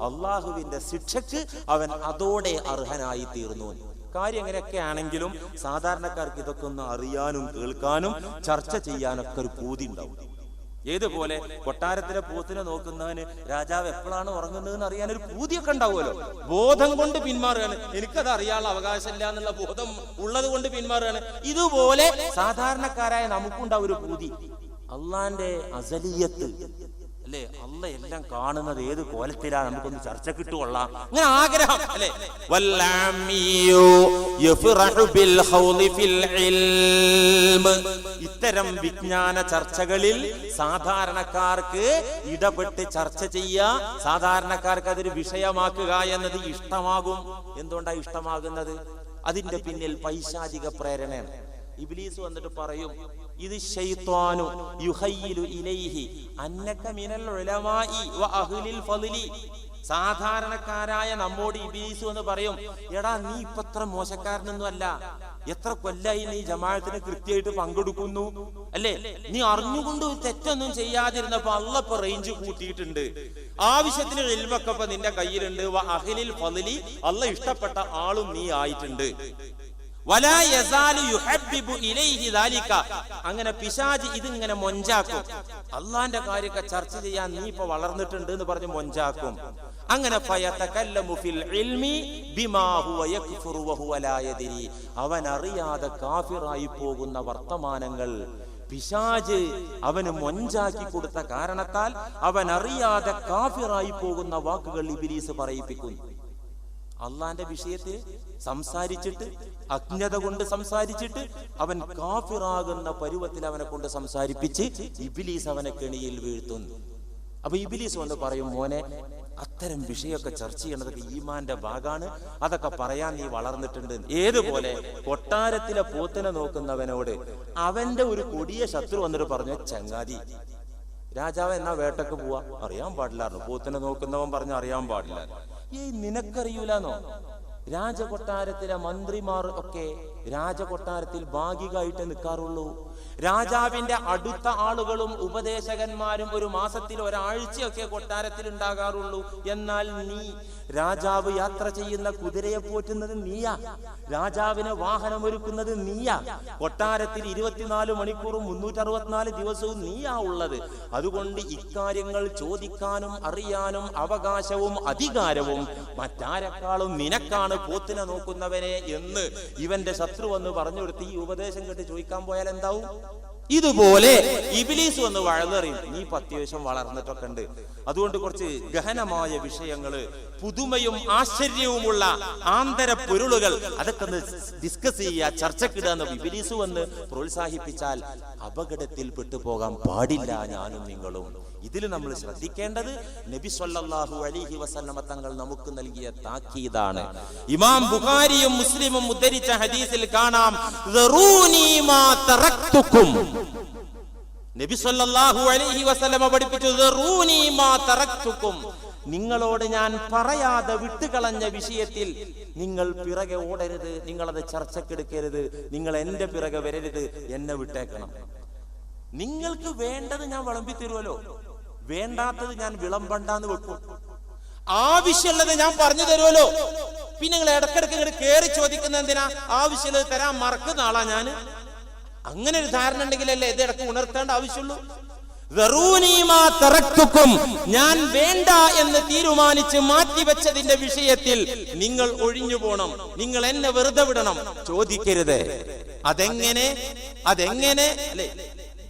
അള്ളാഹുവിന്റെ ശിക്ഷക്ക് അവൻ അതോടെ അർഹനായി തീർന്നു കാര്യം എങ്ങനെയൊക്കെ ആണെങ്കിലും സാധാരണക്കാർക്ക് ഇതൊക്കെ ഒന്ന് അറിയാനും കേൾക്കാനും ചർച്ച ചെയ്യാനൊക്കെ ഒരു പൂതി ഉണ്ടാവും. ഏതുപോലെ കൊട്ടാരത്തിലെ പൂത്തിനെ നോക്കുന്നവന് രാജാവ് എപ്പോഴാണ് ഉറങ്ങുന്നതെന്ന് അറിയാൻ ഒരു പൂതിയൊക്കെ ഉണ്ടാവുമല്ലോ. ബോധം കൊണ്ട് പിന്മാറുകയാണ്. എനിക്കത് അറിയാനുള്ള അവകാശമില്ല എന്നുള്ള ബോധം ഉള്ളത് കൊണ്ട് പിന്മാറുകയാണ്. ഇതുപോലെ സാധാരണക്കാരായ നമുക്കുണ്ടാവും ഒരു പൂതി. അള്ളാന്റെ അസലിയത്ത് അല്ലേ? അല്ല എല്ലാം കാണുന്നത് ഏത് കോലത്തിലാ? നമുക്കൊന്ന് ചർച്ച കിട്ടുകൊള്ളാം അങ്ങനെ ആഗ്രഹം അല്ലേ. ഇത്തരം വിജ്ഞാന ചർച്ചകളിൽ സാധാരണക്കാർക്ക് ഇടപെട്ട് ചർച്ച ചെയ്യുക സാധാരണക്കാർക്ക് അതൊരു വിഷയമാക്കുക എന്നത് ഇഷ്ടമാകും. എന്തുകൊണ്ടാണ് ഇഷ്ടമാകുന്നത്? അതിന്റെ പിന്നിൽ പൈശാചിക പ്രേരണയാണ്. ഇബിലീസ് വന്നിട്ട് പറയും ഇത് ശൈത്വാനു യുഹയ്യിലു ഇലൈഹി. അന്നക മിനൽ ഉലമായി വ അഹ്ലിൽ ഫളിലി സാധാരണക്കാരായ നമ്മോട് ഇബീസു എന്ന് പറയും എടാ നീ ഇപ്പൊ എത്ര മോശക്കാരനൊന്നും അല്ല എത്ര കൊല്ലായി നീ ജമാഅത്തിന് കൃത്യമായിട്ട് പങ്കെടുക്കുന്നു? അല്ലേ? നീ അറിഞ്ഞുകൊണ്ട് തെറ്റൊന്നും ചെയ്യാതിരുന്നപ്പോ അല്ല ഇപ്പൊ റേഞ്ച് കൂട്ടിയിട്ടുണ്ട്. ആവശ്യത്തിന് എൽമൊക്കെ നിന്റെ കയ്യിലുണ്ട്. അഹ്ലിൽ ഫളിലി അല്ല ഇഷ്ടപ്പെട്ട ആളും നീ ആയിട്ടുണ്ട്. അങ്ങനെ പിശാജ് ഇതിങ്ങനെ മൊഞ്ചാക്കും. അള്ളാന്റെ കാര്യമൊക്കെ ചർച്ച ചെയ്യാൻ നീ ഇപ്പൊ വളർന്നിട്ടുണ്ട് എന്ന് പറഞ്ഞ് മൊഞ്ചാക്കും. അങ്ങനെ. അവൻ അറിയാതെ കാഫിറായി പോകുന്ന വർത്തമാനങ്ങൾ പിശാജ് അവന് മൊഞ്ചാക്കി കൊടുത്ത കാരണത്താൽ അവൻ അറിയാതെ കാഫിറായി പോകുന്ന വാക്കുകൾ ഇബിലീസ് പറയിപ്പിക്കുന്നു. അള്ളാന്റെ വിഷയത്തെ സംസാരിച്ചിട്ട് അജ്ഞത കൊണ്ട് സംസാരിച്ചിട്ട് അവൻ കാഫിറാകുന്ന പരുവത്തിൽ അവനെ കൊണ്ട് സംസാരിപ്പിച്ച് ഇബിലീസ് അവനെ കെണിയിൽ വീഴ്ത്തുന്നു. അപ്പൊ ഇബിലീസ് വന്ന് പറയും മോനെ അത്തരം വിഷയമൊക്കെ ചർച്ച ചെയ്യണതൊക്കെ ഈമാന്റെ ഭാഗമാണ്. അതൊക്കെ പറയാൻ നീ വളർന്നിട്ടുണ്ട്. ഏതുപോലെ കൊട്ടാരത്തിലെ പോത്തിനെ നോക്കുന്നവനോട് അവന്റെ ഒരു കൊടിയ ശത്രു വന്നിട്ട് പറഞ്ഞു ചങ്ങാതി രാജാവ് എന്നാ വേട്ടക്ക് പോവാ? അറിയാൻ പാടില്ലായിരുന്നു. പോത്തിനെ നോക്കുന്നവൻ പറഞ്ഞു അറിയാൻ പാടില്ല. ഏയ് നിനക്കറിയൂലെന്നോ? രാജകൊട്ടാരത്തിലെ മന്ത്രിമാർ ഒക്കെ രാജകൊട്ടാരത്തിൽ ഭാഗികമായിട്ട് നിൽക്കാറുള്ളൂ. രാജാവിന്റെ അടുത്ത ആളുകളും ഉപദേശകന്മാരും ഒരു മാസത്തിൽ ഒരാഴ്ചയൊക്കെ കൊട്ടാരത്തിൽ ഉണ്ടാകാറുള്ളൂ. എന്നാൽ നീ രാജാവ് യാത്ര ചെയ്യുന്ന കുതിരയെ പോറ്റുന്നത് നീയാ. രാജാവിന് വാഹനം ഒരുക്കുന്നത് നീയാ. കൊട്ടാരത്തിൽ ഇരുപത്തിനാല് മണിക്കൂറും മുന്നൂറ്റി അറുപത്തിനാല് ദിവസവും നീയാ ഉള്ളത്. അതുകൊണ്ട് ഇക്കാര്യങ്ങൾ ചോദിക്കാനും അറിയാനും അവകാശവും അധികാരവും മറ്റാരെക്കാളും നിനക്കാണ് പോത്തിനെ നോക്കുന്നവനെ എന്ന് ഇവന്റെ ശത്രു വന്ന് പറഞ്ഞു കൊടുത്ത് ഈ ഉപദേശം കേട്ട് ചോദിക്കാൻ പോയാൽ എന്താവും? ഇതുപോലെ ഇബിലീസ് വന്ന് വളർന്നറിയും നീ പത്യവശം അത്യാവശ്യം വളർന്നിട്ടൊക്കെ ഉണ്ട് അതുകൊണ്ട് കുറച്ച് ഗഹനമായ വിഷയങ്ങൾ പുതുമയും ആശ്ചര്യവുമുള്ള ആന്തര പൊരുളുകൾ അതൊക്കെ ഒന്ന് ഡിസ്കസ് ചെയ്യുക ചർച്ചക്കിടാന്ന് ഇബിലീസ് വന്ന് പ്രോത്സാഹിപ്പിച്ചാൽ അപകടത്തിൽ പെട്ടുപോകാൻ പാടില്ല ഞാനും നിങ്ങളും. ഇതിൽ നമ്മൾ ശ്രദ്ധിക്കേണ്ടത് നബി സല്ലല്ലാഹു അലൈഹി വസല്ലമ തങ്ങൾ നമുക്ക് നൽകിയ താക്കീതാണ് ഇമാം ബുഖാരിയും മുസ്ലിമും ഉദ്ധരിച്ച ഹദീസിൽ കാണാം. നബി സല്ലല്ലാഹു അലൈഹി വസല്ലമ പഠിപ്പിച്ചു. നിങ്ങളോട് ഞാൻ പറയാതെ വിട്ടുകളഞ്ഞ വിഷയത്തിൽ നിങ്ങൾ പിറകെ ഓടരുത് നിങ്ങളത് ചർച്ചക്കെടുക്കരുത് നിങ്ങൾ എന്റെ പിറകെ വരരുത് എന്നെ വിട്ടേക്കണം നിങ്ങൾക്ക് വേണ്ടത് ഞാൻ വിളമ്പി തരുമല്ലോ വേണ്ടാത്തത് ഞാൻ വിളമ്പണ്ടാന്ന് വെക്കും. ആവശ്യമുള്ളത് ഞാൻ പറഞ്ഞു തരുമല്ലോ. പിന്നെ നിങ്ങൾ ഇടക്കിടക്ക് ഇങ്ങോട്ട് കയറി ചോദിക്കുന്ന എന്തിനാ? ആവശ്യമുള്ളത് തരാൻ മറക്കുന്ന ആളാ ഞാൻ അങ്ങനെ ഒരു ധാരണ ഉണ്ടെങ്കിലല്ലേ ഇത് ഇടയ്ക്ക് ഉണർത്തേണ്ട ആവശ്യമുള്ളൂ. മാ ഞാൻ വേണ്ട എന്ന് തീരുമാനിച്ച് മാറ്റിവെച്ചതിന്റെ വിഷയത്തിൽ നിങ്ങൾ ഒഴിഞ്ഞു പോണം. നിങ്ങൾ എന്നെ വെറുതെ വിടണം. ചോദിക്കരുത്. അതെങ്ങനെ? അതെങ്ങനെ? അല്ലെ?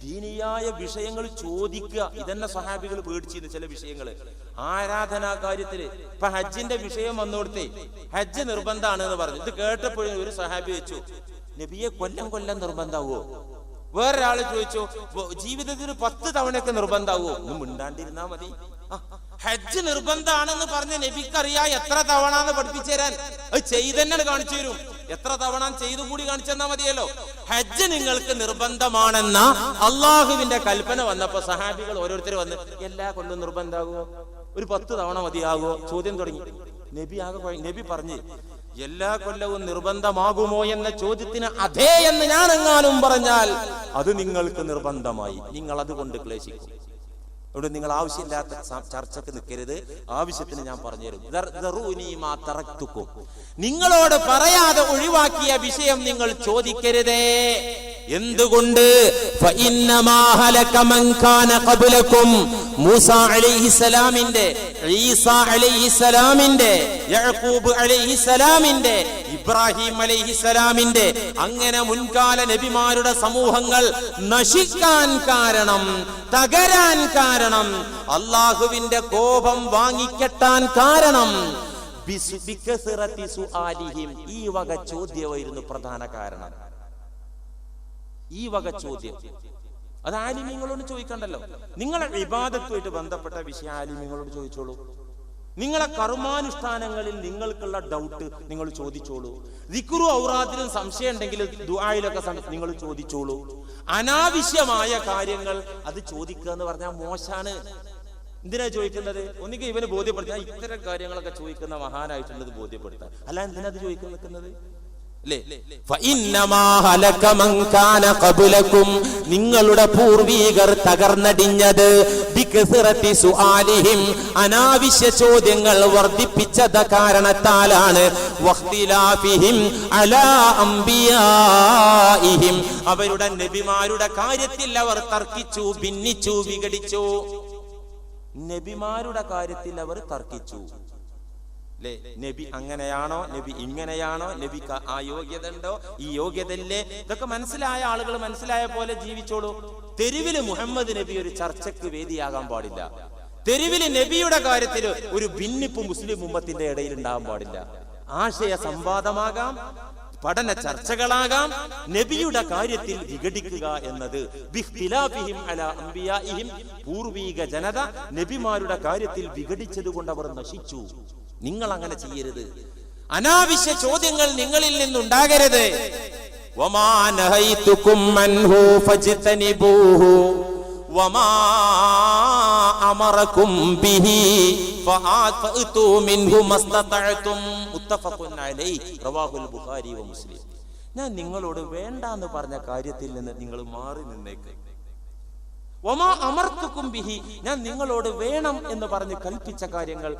ദീനിയായ വിഷയങ്ങൾ ചോദിക്കുക ഇതന്നെ സഹാബികൾ പേടിച്ചിരുന്നു ചില വിഷയങ്ങൾ ആരാധനാ കാര്യത്തിൽ? ഇപ്പൊ ഹജ്ജിന്റെ വിഷയം വന്നോടത്തെ ഹജ്ജ് നിർബന്ധമാണ് എന്ന് പറഞ്ഞു. ഇത് കേട്ടപ്പോഴും ഒരു സഹാബി വെച്ചു. നബിയെ കൊല്ലം കൊല്ലം നിർബന്ധാവോ? വേറൊരാൾ ചോദിച്ചു ജീവിതത്തിൽ പത്ത് തവണയൊക്കെ നിർബന്ധാവോ? ഒന്ന് മിണ്ടാണ്ടിരുന്നാ മതി. ഹജ്ജ് നിർബന്ധാണെന്ന് പറഞ്ഞ നബിക്കറിയാ എത്ര തവണ എന്ന് പഠിപ്പിച്ചു തരാൻ. അത് ചെയ്തന്നെ കാണിച്ചു തരും. എത്ര തവണ ചെയ്തു കൂടി കാണിച്ചെന്നാ മതിയല്ലോ. ഹജ്ജ് നിങ്ങൾക്ക് നിർബന്ധമാണെന്ന അള്ളാഹുവിന്റെ കൽപ്പന വന്നപ്പോ സഹാബികൾ ഓരോരുത്തർ വന്ന് എല്ലാ കൊണ്ടും നിർബന്ധാകുമോ ഒരു പത്ത് തവണ മതിയാകുമോ ചോദ്യം തുടങ്ങി. നബി ആകെ നബി പറഞ്ഞ് എല്ലാ കൊല്ലവും നിർബന്ധമാകുമോ എന്ന ചോദ്യത്തിന് അതേ എന്ന് ഞാൻ എങ്ങാനും പറഞ്ഞാൽ അത് നിങ്ങൾക്ക് നിർബന്ധമായി. നിങ്ങൾ അതുകൊണ്ട് ക്ലേശിക്കും. ഇവിടെ നിങ്ങൾ ആവശ്യമില്ലാത്ത ചർച്ചക്ക് നിൽക്കരുത്. ആവശ്യത്തിന് ഞാൻ പറഞ്ഞുതരും. നിങ്ങളോട് പറയാതെ ഒഴിവാക്കിയ വിഷയം നിങ്ങൾ ചോദിക്കരുതേ. എന്തുകൊണ്ട്? മൂസ ഈസ അലൈഹിസലാമിന്റെ യഅഖൂബ് അലൈഹിസലാമിന്റെ ഇബ്രാഹിം അലൈഹിസലാമിന്റെ അങ്ങനെ മുൻകാല നബിമാരുടെ സമൂഹങ്ങൾ നശിക്കാൻ കാരണം തകരാൻ കാരണം അള്ളാഹുവിന്റെ കോപം വാങ്ങിക്കെട്ടാൻ കാരണം. ഈ വക ചോദ്യമായിരുന്നു പ്രധാന കാരണം ഈ വക ചോദ്യം അത് ആലിമ്യങ്ങളോട് ചോദിക്കണ്ടല്ലോ. നിങ്ങളെ വിവാദത്തുമായിട്ട് ബന്ധപ്പെട്ട വിഷയം ആലിമ്യങ്ങളോട് ചോദിച്ചോളൂ. നിങ്ങളെ കർമാനുഷ്ഠാനങ്ങളിൽ നിങ്ങൾക്കുള്ള ഡൗട്ട് നിങ്ങൾ ചോദിച്ചോളൂ. ദിക്റു ഔറാദിലും സംശയം ഉണ്ടെങ്കിൽ ദുആയിലൊക്കെ നിങ്ങൾ ചോദിച്ചോളൂ. അനാവശ്യമായ കാര്യങ്ങൾ അത് ചോദിക്കുക എന്ന് പറഞ്ഞാൽ മോശാണ് എന്തിനാ ചോദിക്കുന്നത്? ഒന്നുകിൽ ഇവന് ബോധ്യപ്പെടുത്താൻ ഇത്തരം കാര്യങ്ങളൊക്കെ ചോദിക്കുന്ന മഹാനായിട്ടുള്ളത് ബോധ്യപ്പെടുത്താൻ. അല്ല എന്തിനാ അത് ചോദിക്കാൻ നിൽക്കുന്നത്? നിങ്ങളുടെ പൂർവീകർ തകർന്നടിഞ്ഞത്. അനാവശ്യ ചോദ്യങ്ങൾ വർദ്ധിപ്പിച്ചത് കാരണത്താലാണ്. അവരുടെ നബിമാരുടെ കാര്യത്തിൽ അവർ തർക്കിച്ചു ഭിന്നിച്ചു വിഘടിച്ചു. നബിമാരുടെ കാര്യത്തിൽ അവർ തർക്കിച്ചു. അല്ലേ നബി അങ്ങനെയാണോ നബി ഇങ്ങനെയാണോ നബിക്ക് ആ യോഗ്യത ഉണ്ടോ ഈ യോഗ്യത ഇല്ലേ ഇതൊക്കെ മനസ്സിലായ ആളുകൾ മനസ്സിലായ പോലെ ജീവിച്ചോളൂ. തെരുവിൽ മുഹമ്മദ് നബി ഒരു ചർച്ചയ്ക്ക് വേദിയാകാൻ പാടില്ല. തെരുവിൽ നബിയുടെ കാര്യത്തിൽ ഒരു ഭിന്നിപ്പ് മുസ്ലിം ഉമ്മത്തിന്റെ ഇടയിൽ ഉണ്ടാകാൻ പാടില്ല. ആശയ സംവാദമാകാം പഠന ചർച്ചകളാകാം നബിയുടെ കാര്യത്തിൽ വിഘടിക്കുക എന്നത് പൂർവീക ജനത നബിമാരുടെ കാര്യത്തിൽ വിഘടിച്ചത് കൊണ്ട് അവർ നശിച്ചു. നിങ്ങൾ അങ്ങനെ ചെയ്യരുത്. അനാവശ്യ ചോദ്യങ്ങൾ നിങ്ങളിൽ നിന്നുണ്ടാകരുത്. ഞാൻ നിങ്ങളോട് വേണ്ട എന്ന് പറഞ്ഞ കാര്യത്തിൽ നിന്ന് നിങ്ങൾ മാറി നിന്നേക്ക്. ഒമാ അമർത്തുക്കും ബിഹി. ഞാൻ നിങ്ങളോട് വേണം എന്ന് പറഞ്ഞ് കൽപ്പിച്ച കാര്യങ്ങൾ.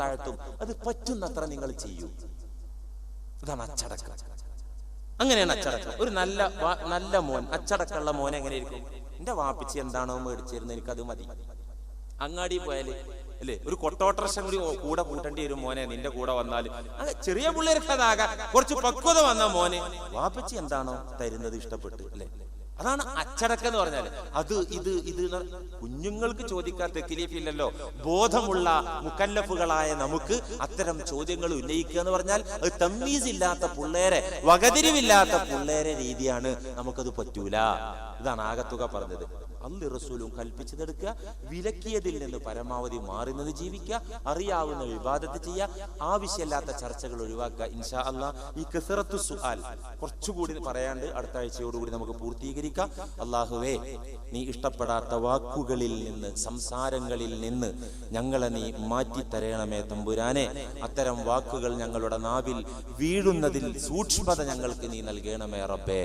താഴ്ത്തും അത് പറ്റുന്നത്ര നിങ്ങൾ ചെയ്യൂ. ഇതാണ് അച്ചടക്കം. അങ്ങനെയാണ് അച്ചടക്കം. ഒരു നല്ല നല്ല മോൻ അച്ചടക്കമുള്ള മോൻ എങ്ങനെ ഇരിക്കും? എന്റെ വാപ്പിച്ച് എന്താണോ മേടിച്ചിരുന്നത് എനിക്കത് മതി. അങ്ങാടി പോയാൽ അല്ലേ? ഒരു കൊട്ടോട്ടർഷം കൂടി കൂടെ കൂട്ടേണ്ടി വരും മോനെ നിന്റെ കൂടെ വന്നാൽ ചെറിയ പിള്ളേർക്ക് കുറച്ച് പക്വത വന്ന മോനെ. വാപ്പിച്ച് എന്താണോ തരുന്നത് ഇഷ്ടപ്പെട്ടു അല്ലേ? അതാണ് അച്ചടക്കം എന്ന് പറഞ്ഞാൽ അത് ഇത് ഇത് കുഞ്ഞുങ്ങൾക്ക് ചോദിക്കാൻ തെക്കിലീഫില്ലല്ലോ ബോധമുള്ള മുക്കല്ലഫുകളായ നമുക്ക് അത്തരം ചോദ്യങ്ങൾ ഉന്നയിക്കുക എന്ന് പറഞ്ഞാൽ അത് തമ്മീസ് ഇല്ലാത്ത പിള്ളേരെ വകതിരിവില്ലാത്ത പിള്ളേരെ രീതിയാണ് നമുക്കത് പറ്റൂല. ഇതാണ് ആകത്തുക പറഞ്ഞത്. അള്ളി റസൂലും കൽപ്പിച്ചതെടുക്കുക വിലക്കിയതിൽ നിന്ന് പരമാവധി മാറുന്നത് ജീവിക്കുക അറിയാവുന്ന വിവാദത്ത് ചെയ്യുക ആവശ്യമില്ലാത്ത ചർച്ചകൾ ഒഴിവാക്കുക. ഇൻഷാ അല്ല ഈ കസറത്തു സുആൽ കുറച്ചുകൂടി പറയാണ്ട് അടുത്ത ആഴ്ചയോടുകൂടി നമുക്ക് പൂർത്തീകരിക്കാം. അള്ളാഹുവേ നീ ഇഷ്ടപ്പെടാത്ത വാക്കുകളിൽ നിന്ന് സംസാരങ്ങളിൽ നിന്ന് ഞങ്ങളെ നീ മാറ്റിത്തരയണമേ തമ്പുരാനെ. അത്തരം വാക്കുകൾ ഞങ്ങളുടെ നാവിൽ വീഴുന്നതിൽ സൂക്ഷ്മത ഞങ്ങൾക്ക് നീ നൽകണമേ റബ്ബേ.